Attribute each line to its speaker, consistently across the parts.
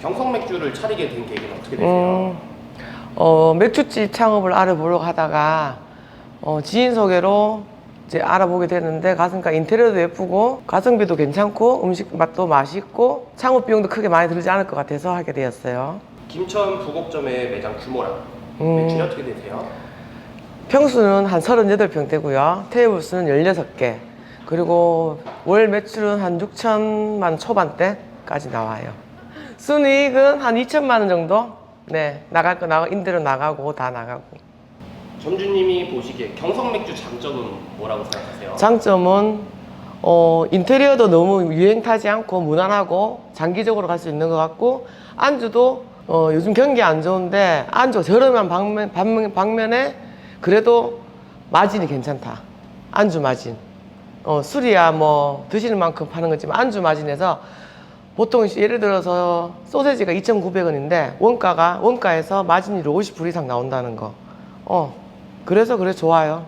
Speaker 1: 경성 맥주를 차리게 된 계기는 어떻게 되세요?
Speaker 2: 음, 어, 맥주집 창업을 알아보려고 하다가 어, 지인 소개로 이제 알아보게 됐는데 가슴가 인테리어도 예쁘고 가성비도 괜찮고 음식 맛도 맛있고 창업 비용도 크게 많이 들지 않을 것 같아서 하게 되었어요.
Speaker 1: 김천 부곡점의 매장 규모랑
Speaker 2: 음.
Speaker 1: 매출이 어떻게 되세요?
Speaker 2: 평수는 한 38평 되고요. 테이블 수는 16개. 그리고 월 매출은 한 6천만 초반대까지 나와요. 순이익은 한 2천만 원 정도? 네, 나갈 거 나가, 임대료 나가고 다 나가고.
Speaker 1: 점주님이 보시기에 경성 맥주 장점은 뭐라고 생각하세요?
Speaker 2: 장점은 어, 인테리어도 너무 유행 타지 않고 무난하고 장기적으로 갈 수 있는 것 같고 안주도 어, 요즘 경기 안 좋은데 안주 저렴한 방면, 방면, 방면에 그래도 마진이 괜찮다. 안주 마진. 어, 술이야 뭐 드시는 만큼 파는 거지만 안주 마진에서 보통 예를 들어서 소세지가 2,900원인데 원가가 원가에서 마진이 50불 이상 나온다는 거. 어, 그래서 그래 좋아요.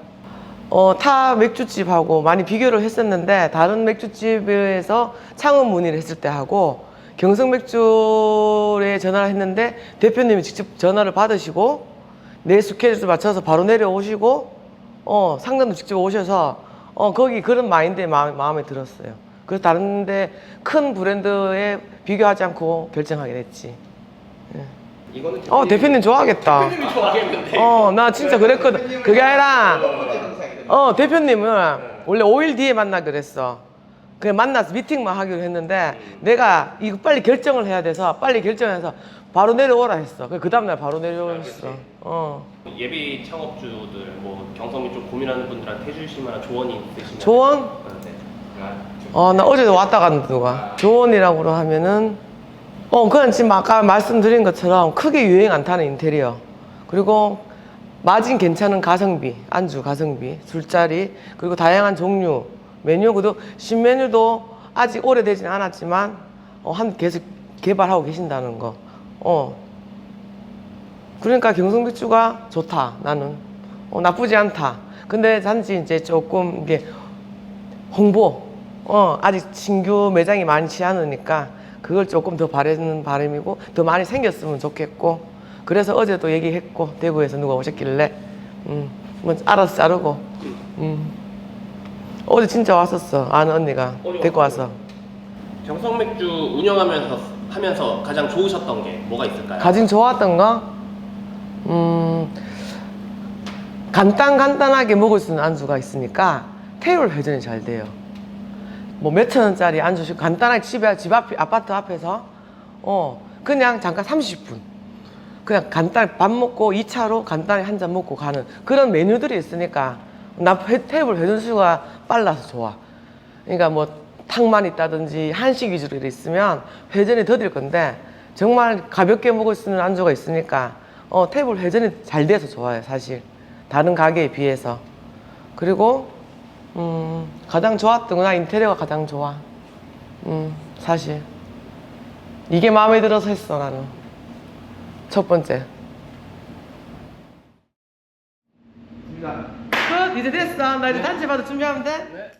Speaker 2: 어, 타 맥주집하고 많이 비교를 했었는데 다른 맥주집에서 창업 문의를 했을 때 하고 경성 맥주에 전화를 했는데 대표님이 직접 전화를 받으시고 내 스케줄 맞춰서 바로 내려오시고 어, 상담도 직접 오셔서 어, 거기 그런 마인드에 마음, 마음에 들었어요. 그래서 다른데 큰 브랜드에 비교하지 않고 결정하게 됐지.
Speaker 1: 이거는
Speaker 2: 어, 대표님 좋아하겠다.
Speaker 1: 대표님이 좋아하겠는데
Speaker 2: 어, 나 진짜 그랬거든. 그게 아니라, 어, 대표님은 원래 5일 뒤에 만나 그랬어. 그냥 만나서 미팅만 하기로 했는데, 내가 이거 빨리 결정을 해야 돼서, 빨리 결정해서 바로 내려오라 했어. 그 다음날 바로 내려오셨어. 어.
Speaker 1: 예비 창업주들 뭐 경성이 좀 고민하는 분들한테 해주실 만한 조언이 있으시면
Speaker 2: 조언?
Speaker 1: 네.
Speaker 2: 어, 나 어제도 왔다 갔는데 누가. 조언이라고 하면은, 어, 그냥 지금 아까 말씀드린 것처럼 크게 유행 안 타는 인테리어. 그리고 마진 괜찮은 가성비, 안주 가성비, 술자리, 그리고 다양한 종류, 메뉴, 그도 신메뉴도 아직 오래되진 않았지만, 어, 한 계속 개발하고 계신다는 거. 어. 그러니까 경성비주가 좋다, 나는. 어, 나쁘지 않다. 근데 단지 이제 조금 이게 홍보, 어, 아직 신규 매장이 많지 않으니까 그걸 조금 더 바라는 바람이고 더 많이 생겼으면 좋겠고 그래서 어제도 얘기했고 대구에서 누가 오셨길래 음, 뭐 알아서 자르고 음. 어제 진짜 왔었어 아는 언니가 데리고? 와서
Speaker 1: 경성 맥주 운영하면서 하면서 가장 좋으셨던 게 뭐가 있을까요?
Speaker 2: 가장 좋았던 거 음, 간단 간단하게 먹을 수 있는 안주가 있으니까 테이블 회전이 잘 돼요. 뭐 몇천 원짜리 안주식 간단하게 집에 집 앞 아파트 앞에서 어 그냥 잠깐 30분. 그냥 간단 밥 먹고 2차로 간단히 한 잔 먹고 가는 그런 메뉴들이 있으니까 나 회- 테이블 회전 수가 빨라서 좋아. 그러니까 뭐 탕만 있다든지 한식 위주로 있으면 회전이 더딜 건데 정말 가볍게 먹을 수 있는 안주가 있으니까 어 테이블 회전이 잘 돼서 좋아요 사실. 다른 가게에 비해서. 그리고 음. 가장 좋았던 거나 인테리어가 가장 좋아. 음 사실. 이게 마음에 들어서 했어 나는. 첫 번째. 끝! 이제 됐어. 나 이제 단체 받아 준비하면 돼?